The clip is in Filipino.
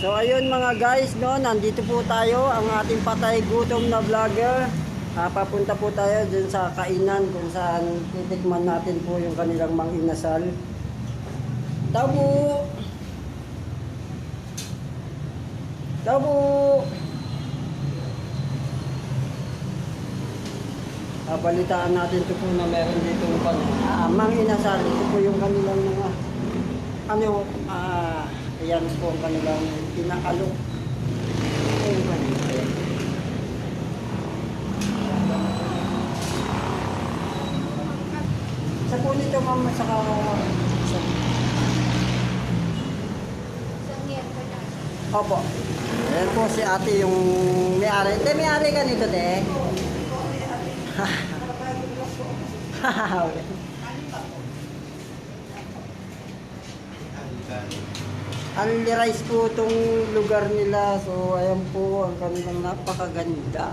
So ayun mga guys, no, nandito po tayo, ang ating patay gutom na vlogger. Ah, papunta po tayo dun sa kainan kung saan titikman natin po yung kanilang mang inasal. Tabo! Tabo! Ah, balitaan natin ito po na meron dito yung pan, ah, mang inasal. Ito po yung kanilang mga ano, ah, ayan po ang kanilang ayan. Sa po nito ma'am, sa, Opo. Ayan po si ate yung may-ari. Te, may-ari ka nito, te? Only rice po itong lugar nila. So, ayan po ang kanilang napakaganda.